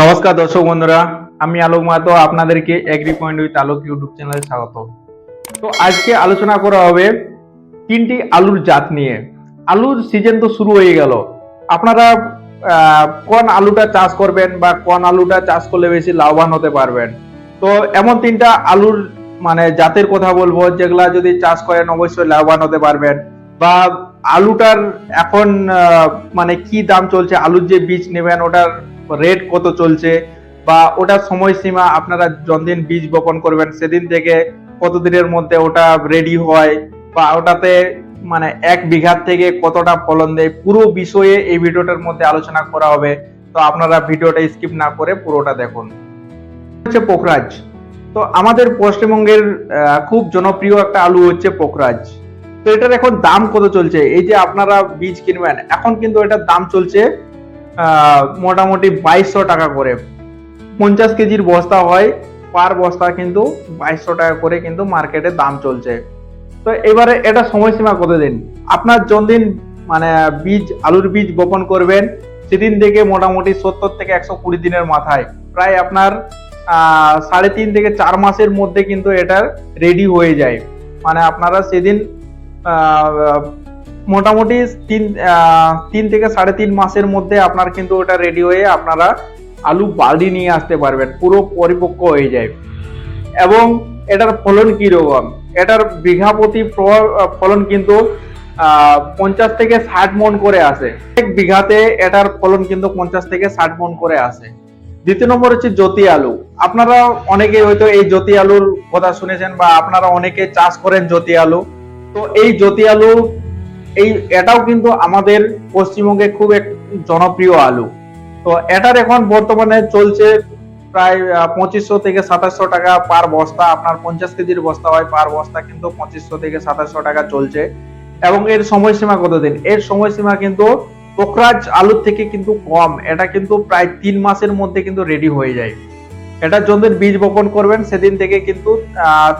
নমস্কার দর্শক বন্ধুরা, আমি আলোক মাহাতো, আপনাদেরকে agri point with Alok YouTube চ্যানেলে স্বাগত। তো আজকে আলোচনা করা হবে তিনটি আলুর জাত নিয়ে। আলুর সিজন তো শুরু হয়ে গেল। আপনারা কোন আলুটা চাষ করবেন বা কোন আলুটা চাষ করলে বেশি লাভবান হতে পারবেন? তো এমন তিনটা আলুর মানে জাতের কথা বলব, যেগুলা যদি চাষ করেন অবশ্যই লাভবান হতে পারবেন। বা আলুটার এখন মানে কি দাম চলছে, আলুর যে বীজ নেবেন, ওটার রেট কত চলছে বা ওটার সময়সীমা আপনারা যতদিন বীজ বপন করবেন সেদিন থেকে কতদিনের মধ্যে ওটা রেডি হয় বা ওটাতে মানে এক বিঘার থেকে কতটা ফলন দেয় পুরো বিষয়ে এই ভিডিওটার মধ্যে আলোচনা করা হবে। তো আপনারা ভিডিওটা স্কিপ না করে পুরোটা দেখুন। হচ্ছে পোখরাজ। তো আমাদের পশ্চিমবঙ্গের খুব জনপ্রিয় একটা আলু হচ্ছে পোখরাজ। তো এটার এখন দাম কত চলছে? এই যে আপনারা বীজ কিনবেন, এখন কিন্তু এটার দাম চলছে মোটামুটি বাইশশো টাকা করে। পঞ্চাশ কেজির বস্তা হয়, পার বস্তা কিন্তু বাইশশো টাকা করে কিন্তু মার্কেটে দাম চলছে। তো এবারে এটা সময়সীমা কতদিন? আপনার যতদিন মানে বীজ, আলুর বীজ বপন করবেন, সেদিন থেকে মোটামুটি সত্তর থেকে একশো কুড়ি দিনের মাথায়। প্রায় আপনার সাড়ে তিন থেকে চার মাসের মধ্যে কিন্তু এটা রেডি হয়ে যায়। মানে আপনারা সেদিন মোটামুটি তিন তিন থেকে সাড়ে তিন মাসের মধ্যে আপনার কিন্তু ওটা রেডি হয়ে আপনারা আলু বালদি নিয়ে আসতে পারবেন। পুরো পরিপক্ক হয়ে যায়। এবং এটার ফলন কীরকম? এটার বিঘা প্রতি ফলন কিন্তু পঞ্চাশ থেকে ষাট মন করে আসে। এক বিঘাতে এটার ফলন কিন্তু পঞ্চাশ থেকে ষাট মন করে আসে। দ্বিতীয় নম্বর হচ্ছে জ্যোতি আলু। আপনারা অনেকে হয়তো এই জ্যোতি আলুর কথা শুনেছেন বা আপনারা অনেকে চাষ করেন জ্যোতি আলু। তো এই জ্যোতি আলু এই, এটাও কিন্তু আমাদের পশ্চিমবঙ্গে খুব এক জনপ্রিয় আলু। তো এটার এখন বর্তমানে চলছে প্রায় পঁচিশশো থেকে সাতাশশো টাকা পার বস্তা। আপনার পঞ্চাশ কেজির বস্তা হয়, পার বস্তা কিন্তু পঁচিশশো থেকে সাতাশশো টাকা চলছে। এবং এর সময়সীমা কতদিন? এর সময়সীমা কিন্তু পোখরাজ আলুর থেকে কিন্তু কম। এটা কিন্তু প্রায় তিন মাসের মধ্যে কিন্তু রেডি হয়ে যায়। এটা যতদিন বীজ বপন করবেন, সেদিন থেকে কিন্তু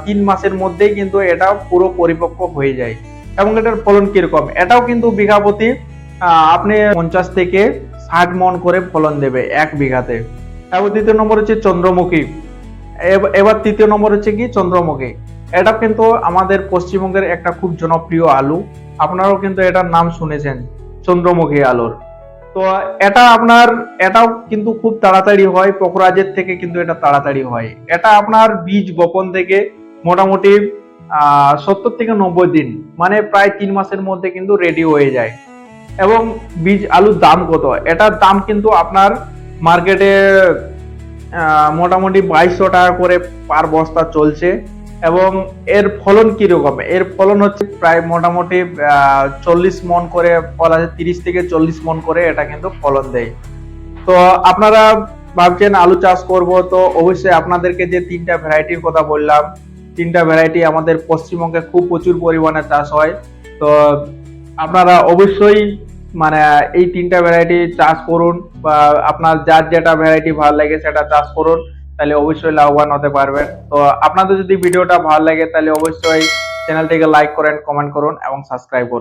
তিন মাসের মধ্যেই কিন্তু এটা পুরো পরিপক্ক হয়ে যায়। এবং এটার ফলন কীরকম? এটাও কিন্তু বিঘা প্রতি আপনি পঞ্চাশ থেকে ষাট মন করে ফলন দেবে এক বিঘাতে। এবং দ্বিতীয় নম্বর হচ্ছে চন্দ্রমুখী। এব- এবার তৃতীয় নম্বর হচ্ছে কি? চন্দ্রমুখী। এটা কিন্তু আমাদের পশ্চিমবঙ্গের একটা খুব জনপ্রিয় আলু। আপনারাও কিন্তু এটার নাম শুনেছেন, চন্দ্রমুখী আলুর। তো এটা আপনার, এটাও কিন্তু খুব তাড়াতাড়ি হয়, পকরাজের থেকে কিন্তু এটা তাড়াতাড়ি হয়। এটা আপনার বীজ বপন থেকে মোটামুটি সত্তর থেকে নব্বই দিন মানে প্রায় তিন মাসের মধ্যে কিন্তু রেডি হয়ে যায়। এবং বীজ আলুর দাম কত? এটার দাম কিন্তু আপনার মার্কেটে মোটামুটি বাইশশো টাকা করে পার বস্তা চলছে। এবং এর ফলন কীরকম? এর ফলন হচ্ছে প্রায় মোটামুটি চল্লিশ মন করে ফল আছে, তিরিশ থেকে চল্লিশ মন করে এটা কিন্তু ফলন দেয়। তো আপনারা ভাবছেন আলু চাষ করব, তো অবশ্যই আপনাদেরকে যে তিনটা ভ্যারাইটির কথা বললাম তিনটা ভ্যারাইটি আমাদের পশ্চিমবঙ্গে খুব প্রচুর পরিমাণে চাষ হয়। তো আপনারা অবশ্যই মানে এই তিনটা ভ্যারাইটি চাষ করুন বা আপনার যার যেটা ভ্যারাইটি ভালো লাগে সেটা চাষ করুন, তাহলে অবশ্যই লাভবান হতে পারবেন। তো আপনাদের যদি ভিডিওটা ভালো লাগে, তাহলে অবশ্যই চ্যানেলটিকে লাইক করেন কমেন্ট করুন এবং সাবস্ক্রাইব করুন।